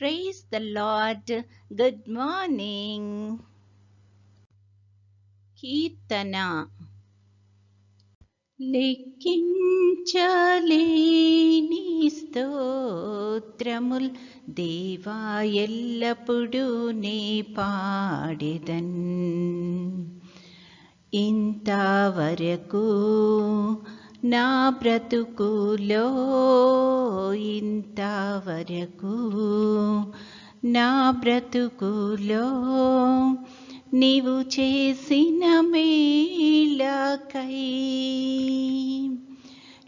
Praise the Lord good morning కీర్తన. లెక్కించలేని స్తోత్రముల్ దేవా ఎల్లప్పుడూ నే పాడెదన్. ఇంతవరకు నా బ్రతుకులో ఇంతవరకు నా బ్రతుకులో నీవు చేసిన మేళకై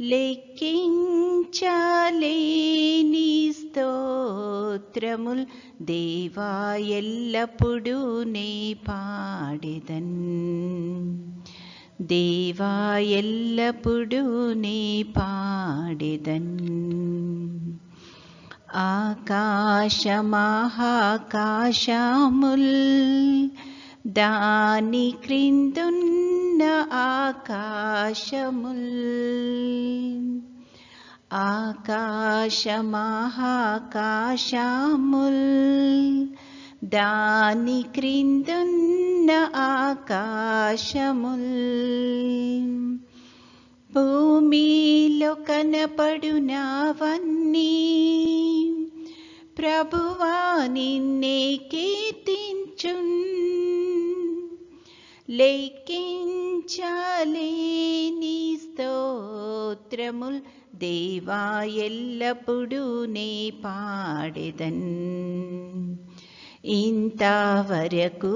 లెక్కించలేని స్తోత్రముల్ దేవా ఎల్లప్పుడూ నే పాడెదన్. దేవా ఎల్లప్పుడూ నీ పాడెదన్. ఆకాశమాహాకాశముల్ దాని క్రిందున్న ఆకాశముల్. ఆకాశమాహాకాశముల్ దాని క్రిందున్న ఆకాశముల్ భూమిలో కనపడునావన్నీ ప్రభువా నిన్నే కీర్తించున్. లెక్కించాలేని స్తోత్రముల్. దేవా ఎల్లప్పుడూ నే పాడెదన్. ఇంతవరకు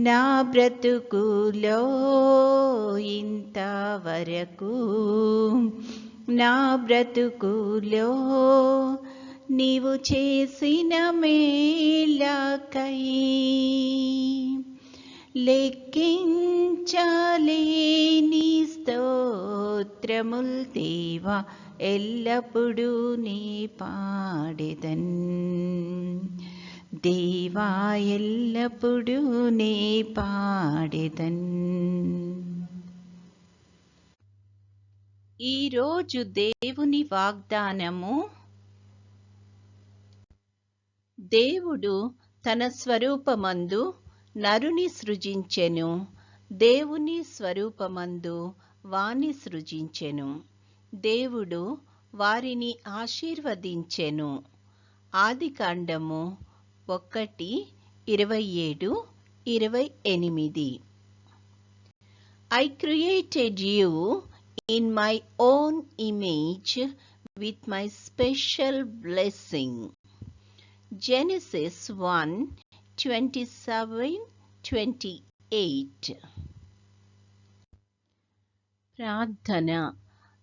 నా బ్రతుకులో ఇంతవరకు నా బ్రతుకులో నీవు చేసిన మేలకై లెక్కించలేని స్తోత్రముల్ దేవా ఎల్లప్పుడూ నీ పాడెదన్. దేవా ఎల్లప్పుడూ నే పాడెదన్ ఈరోజు దేవుని వాగ్దానము దేవుడు తన స్వరూపమందు నరుని సృజించెను దేవుని స్వరూపమందు వాణి సృజించెను దేవుడు వారిని ఆశీర్వదించెను ఆదికాండము ఒకటి ఇరవై ఏడు ఇరవై ఎనిమిది. I created you in my own image with my special blessing Genesis one twenty seven twenty eight ప్రార్థన.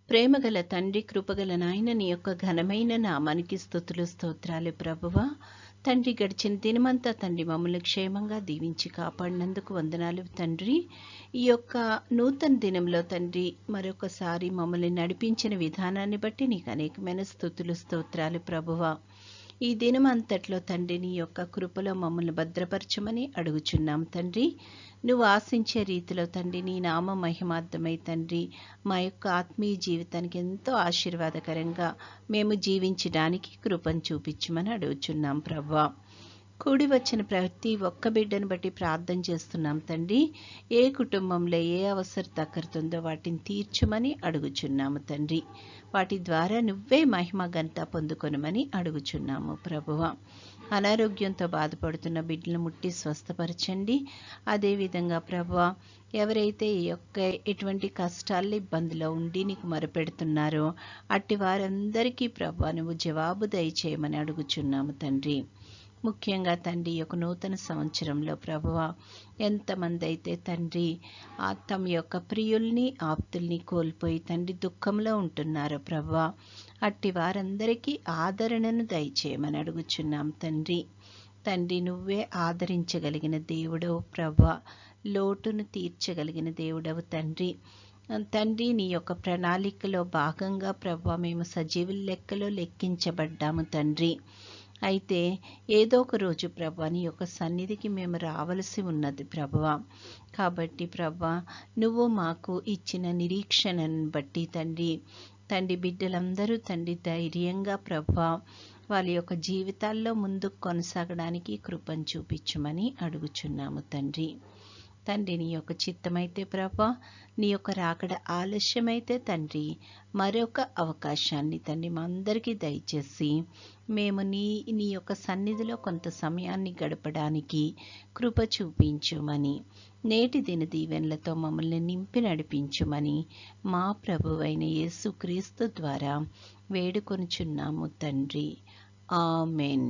ప్రేమగల తండ్రి కృపగల నాయన నీ యొక్క ఘనమైన నామానికి స్థుతులు స్తోత్రాలు ప్రభువ. తండ్రి గడిచిన దినమంతా తండ్రి మమ్మల్ని క్షేమంగా దీవించి కాపాడినందుకు వందనాలు తండ్రి. ఈ యొక్క నూతన దినంలో తండ్రి మరొకసారి మమ్మల్ని నడిపించిన విధానాన్ని బట్టి నీకు అనేకమైన స్థుతులు స్తోత్రాలు ప్రభువ. ఈ దినం అంతట్లో తండ్రి నీ యొక్క కృపలో మమ్మల్ని భద్రపరచమని అడుగుచున్నాం తండ్రి. నువ్వు ఆశించే రీతిలో తండ్రి నీ నామ మహిమార్థమై తండ్రి మా యొక్క ఆత్మీయ జీవితానికి ఎంతో ఆశీర్వాదకరంగా మేము జీవించడానికి కృపను చూపించమని అడుగుచున్నాం ప్రవ్వా కూడి వచ్చిన ప్రతి ఒక్క బిడ్డను బట్టి ప్రార్థన చేస్తున్నాం తండ్రి. ఏ కుటుంబంలో ఏ అవసరం తగ్గరుతుందో వాటిని తీర్చమని అడుగుచున్నాము తండ్రి. వాటి ద్వారా నువ్వే మహిమ గంత పొందుకొనమని అడుగుచున్నాము ప్రభువ. అనారోగ్యంతో బాధపడుతున్న బిడ్డలు ముట్టి స్వస్థపరచండి. అదేవిధంగా ప్రభువ ఎవరైతే ఈ యొక్క ఎటువంటి కష్టాలు ఇబ్బందిలో ఉండి నీకు మొరపెడుతున్నారో అట్టి వారందరికీ ప్రభు నువ్వు జవాబు దయచేయమని అడుగుచున్నాము తండ్రి. ముఖ్యంగా తండ్రి యొక్క నూతన సంవత్సరంలో ప్రభువ ఎంతమంది అయితే తండ్రి తమ యొక్క ప్రియుల్ని ఆప్తుల్ని కోల్పోయి తండ్రి దుఃఖంలో ఉంటున్నారో ప్రభువ అట్టి వారందరికీ ఆదరణను దయచేయమని అడుగుచున్నాం తండ్రి. తండ్రి నువ్వే ఆదరించగలిగిన దేవుడవు ప్రభ లోటును తీర్చగలిగిన దేవుడవు తండ్రి. తండ్రి నీ యొక్క ప్రణాళికలో భాగంగా ప్రభు మేము సజీవుల లెక్కలో లెక్కించబడ్డాము తండ్రి. అయితే ఏదో ఒక రోజు ప్రభా నీ యొక్క సన్నిధికి మేము రావలసి ఉన్నది ప్రభువ కాబట్టి ప్రభా నువ్వు మాకు ఇచ్చిన నిరీక్షణను బట్టి తండ్రి తండ్రి బిడ్డలందరూ తండ్రి ధైర్యంగా ప్రభా వాళ్ళ యొక్క జీవితాల్లో ముందుకు కొనసాగడానికి కృపను చూపించమని అడుగుచున్నాము తండ్రి. తండ్రి నీ యొక్క చిత్తమైతే ప్రభా నీ యొక్క రాకడ ఆలస్యమైతే తండ్రి మరొక అవకాశాన్ని తండ్రి మా అందరికీ దయచేసి మేము నీ నీ యొక్క సన్నిధిలో కొంత సమయాన్ని గడపడానికి కృప చూపించుమని నేటి దిన దీవెనలతో మమ్మల్ని నింపి నడిపించుమని మా ప్రభువైన యేసుక్రీస్తు ద్వారా వేడుకొనుచున్నాము తండ్రి. ఆమెన్.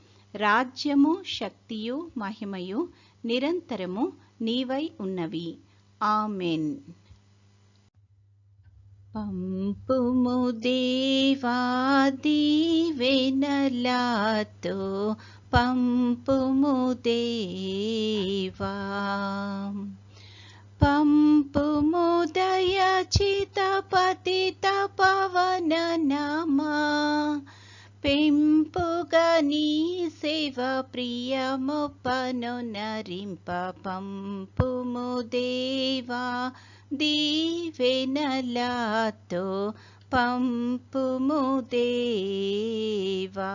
రాజ్యము శక్తియు మహిమయు నిరంతరము నీవై ఉన్నవి. ఆమెన్. పంపుము దేవా దీవెనలాతో పంపుము దేవా. పంపుము దయచిత పతిత పవన నమా. నీ సేవ ప్రియముపను నరింప పంపుము దేవా దీవెనలాతో పంపుము దేవా.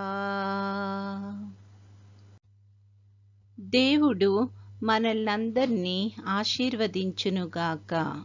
దేవుడు మనల్నందరినీ ఆశీర్వదించునుగాక.